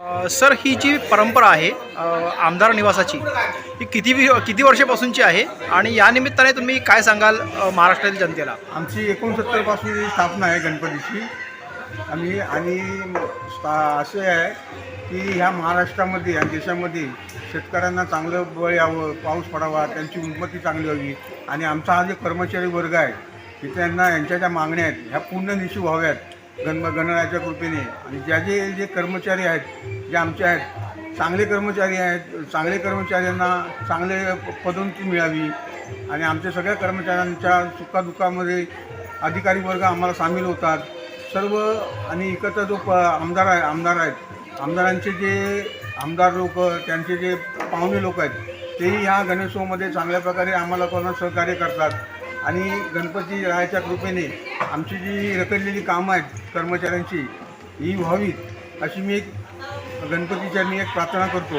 Sir ही जी परंपरा आहे आमदार निवासाची ही किती किती वर्षापासूनची आहे? आणि या निमित्ताने तुम्ही काय सांगाल महाराष्ट्रातील जनतेला? आमची एकोणसत्तरपासून स्थापना आहे गणपतीची. आम्ही आणि स्था- असे आहे की ह्या महाराष्ट्रामध्ये या देशामध्ये शेतकऱ्यांना चांगलं बळ यावं पाऊस पडावा त्यांची उन्नती चांगली व्हावी. आणि आमचा हा जो कर्मचारी वर्ग आहे की त्यांना यांच्या ज्या मागण्या आहेत ह्या पूर्ण निश्चित व्हाव्यात. गण गणरायाच्या कृपेने. आणि ज्या जे जे कर्मचारी आहेत जे आमचे आहेत चांगले कर्मचारी आहेत चांगले कर्मचाऱ्यांना चांगले पदोन्नती मिळावी. आणि आमच्या सगळ्या कर्मचाऱ्यांच्या सुखादुःखामध्ये अधिकारी वर्ग आम्हाला सामील होतात. सर्व आणि इकडचा जो प आमदार आहे आमदार आहेत आमदारांचे जे आमदार लोक त्यांचे जे पाहुणे लोक आहेत तेही ह्या गणेशोत्सवामध्ये चांगल्या प्रकारे आम्हाला कोणा सहकार्य करतात. आणि गणपती रायाच्या कृपेने आमची जी रखडलेली कामं आहेत कर्मचाऱ्यांची ही व्हावीत अशी मी एक गणपतीच्या मी एक प्रार्थना करतो.